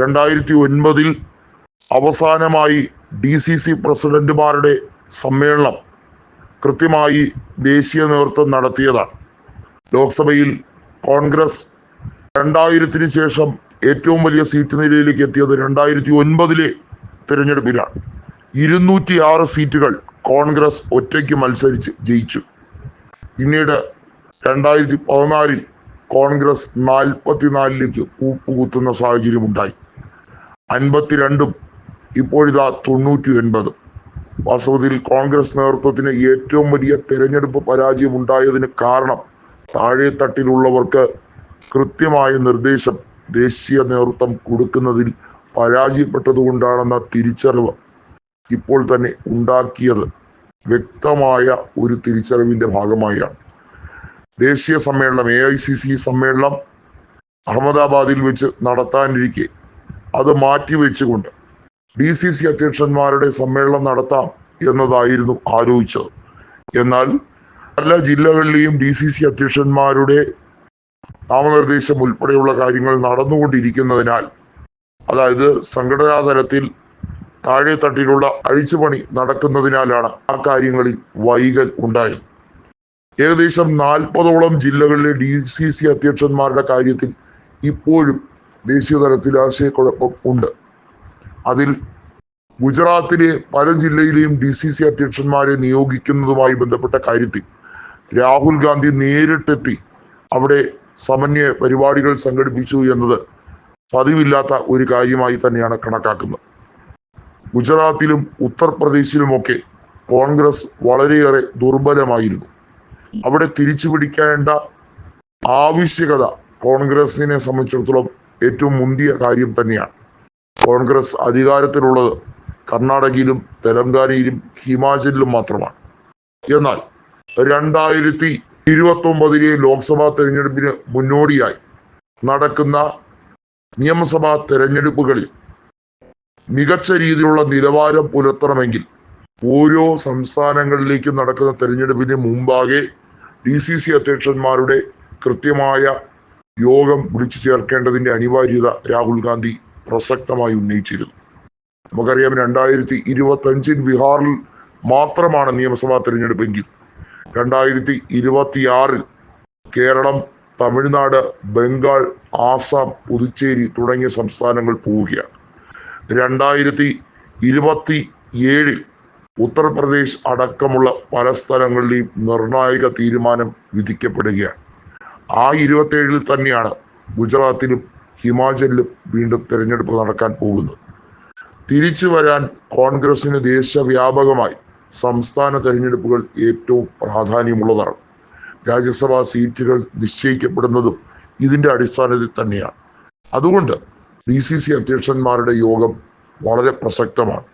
രണ്ടായിരത്തി ഒൻപതിൽ അവസാനമായി ഡി സി സി പ്രസിഡന്റുമാരുടെ സമ്മേളനം കൃത്യമായി ദേശീയ നേതൃത്വം നടത്തിയതാണ്. ലോക്സഭയിൽ കോൺഗ്രസ് രണ്ടായിരത്തിന് ശേഷം ഏറ്റവും വലിയ സീറ്റ് നിലയിലേക്ക് എത്തിയത് രണ്ടായിരത്തി ഒൻപതിലെ തിരഞ്ഞെടുപ്പിലാണ്. ഇരുന്നൂറ്റി ആറ് സീറ്റുകൾ കോൺഗ്രസ് ഒറ്റയ്ക്ക് മത്സരിച്ച് ജയിച്ചു. പിന്നീട് രണ്ടായിരത്തി പതിനാലിൽ കോൺഗ്രസ് നാൽപ്പത്തിനാലിലേക്ക് സാഹചര്യം ഉണ്ടായി അൻപത്തിരണ്ടും ഇപ്പോഴിതാ തൊണ്ണൂറ്റി ഒൻപതും വാസ്തവത്തിൽ കോൺഗ്രസ് നേതൃത്വത്തിന് ഏറ്റവും വലിയ തെരഞ്ഞെടുപ്പ് പരാജയം ഉണ്ടായതിന് കാരണം താഴെ തട്ടിലുള്ളവർക്ക് കൃത്യമായ നിർദ്ദേശം ദേശീയ നേതൃത്വം കൊടുക്കുന്നതിൽ പരാജയപ്പെട്ടതുകൊണ്ടാണെന്ന തിരിച്ചറിവ് ഇപ്പോൾ തന്നെ ഉണ്ടാക്കിയത് വ്യക്തമായ ഒരു തിരിച്ചറിവിന്റെ ഭാഗമായാണ്. ദേശീയ സമ്മേളനം എ ഐ സി സി സമ്മേളനം അഹമ്മദാബാദിൽ വെച്ച് നടത്താനിരിക്കെ അത് മാറ്റിവെച്ചുകൊണ്ട് ഡി സി സി അധ്യക്ഷന്മാരുടെ സമ്മേളനം നടത്താം എന്നതായിരുന്നു ആലോചിച്ചത്. എന്നാൽ പല ജില്ലകളിലെയും ഡി സി സി അധ്യക്ഷന്മാരുടെ നാമനിർദ്ദേശം ഉൾപ്പെടെയുള്ള കാര്യങ്ങൾ നടന്നുകൊണ്ടിരിക്കുന്നതിനാൽ അതായത് സംഘടനാ തലത്തിൽ താഴെ തട്ടിലുള്ള അഴിച്ചുപണി നടക്കുന്നതിനാലാണ് ആ കാര്യങ്ങളിൽ വൈകൽ ഉണ്ടായത്. ഏകദേശം നാൽപ്പതോളം ജില്ലകളിലെ ഡി സി സി അധ്യക്ഷന്മാരുടെ കാര്യത്തിൽ ഇപ്പോഴും ദേശീയ തലത്തിൽ ആശയക്കുഴപ്പം ഉണ്ട്. അതിൽ ഗുജറാത്തിലെ പല ജില്ലയിലെയും ഡി സി സി അധ്യക്ഷന്മാരെ നിയോഗിക്കുന്നതുമായി ബന്ധപ്പെട്ട കാര്യത്തിൽ രാഹുൽ ഗാന്ധി നേരിട്ടെത്തി അവിടെ സമന്വയ പരിപാടികൾ സംഘടിപ്പിച്ചു എന്നത് പതിവില്ലാത്ത ഒരു കാര്യമായി തന്നെയാണ് കണക്കാക്കുന്നത്. ഗുജറാത്തിലും ഉത്തർപ്രദേശിലുമൊക്കെ കോൺഗ്രസ് വളരെയേറെ ദുർബലമായിരുന്നു. അവിടെ തിരിച്ചു പിടിക്കേണ്ട ആവശ്യകത കോൺഗ്രസിനെ സംബന്ധിച്ചിടത്തോളം ഏറ്റവും മുന്തിയ കാര്യം തന്നെയാണ്. കോൺഗ്രസ് അധികാരത്തിലുള്ളത് കർണാടകയിലും തെലങ്കാനയിലും ഹിമാചലിലും മാത്രമാണ്. എന്നാൽ രണ്ടായിരത്തി ഇരുപത്തി ഒമ്പതിലെ ലോക്സഭാ തെരഞ്ഞെടുപ്പിന് മുന്നോടിയായി നടക്കുന്ന നിയമസഭാ തെരഞ്ഞെടുപ്പുകളിൽ മികച്ച രീതിയിലുള്ള നിലവാരം പുലർത്തണമെങ്കിൽ ഓരോ സംസ്ഥാനങ്ങളിലേക്കും നടക്കുന്ന തെരഞ്ഞെടുപ്പിന് മുമ്പാകെ ഡി സി സി അധ്യക്ഷന്മാരുടെ കൃത്യമായ യോഗം വിളിച്ചു ചേർക്കേണ്ടതിന്റെ അനിവാര്യത രാഹുൽ ഗാന്ധി പ്രസക്തമായി ഉന്നയിച്ചിരുന്നു. നമുക്കറിയാം രണ്ടായിരത്തി ഇരുപത്തി അഞ്ചിൽ ബീഹാറിൽ മാത്രമാണ് നിയമസഭാ തെരഞ്ഞെടുപ്പെങ്കിൽ രണ്ടായിരത്തി ഇരുപത്തിയാറിൽ കേരളം തമിഴ്നാട് ബംഗാൾ ആസാം പുതുച്ചേരി തുടങ്ങിയ സംസ്ഥാനങ്ങൾ പോവുകയാണ്. രണ്ടായിരത്തി ഇരുപത്തി ഏഴിൽ ഉത്തർപ്രദേശ് അടക്കമുള്ള പല സ്ഥലങ്ങളിലെയും നിർണായക തീരുമാനം വിധിക്കപ്പെടുകയാണ്. ആ ഇരുപത്തേഴിൽ തന്നെയാണ് ഗുജറാത്തിലും ഹിമാചലിലും വീണ്ടും തിരഞ്ഞെടുപ്പ് നടക്കാൻ പോകുന്നത്. തിരിച്ചു വരാൻ കോൺഗ്രസിന് ദേശവ്യാപകമായി സംസ്ഥാന തെരഞ്ഞെടുപ്പുകൾ ഏറ്റവും പ്രാധാന്യമുള്ളതാണ്. രാജ്യസഭാ സീറ്റുകൾ നിശ്ചയിക്കപ്പെടുന്നതും ഇതിന്റെ അടിസ്ഥാനത്തിൽ തന്നെയാണ്. അതുകൊണ്ട് ഡി സി സി അധ്യക്ഷന്മാരുടെ യോഗം വളരെ പ്രസക്തമാണ്.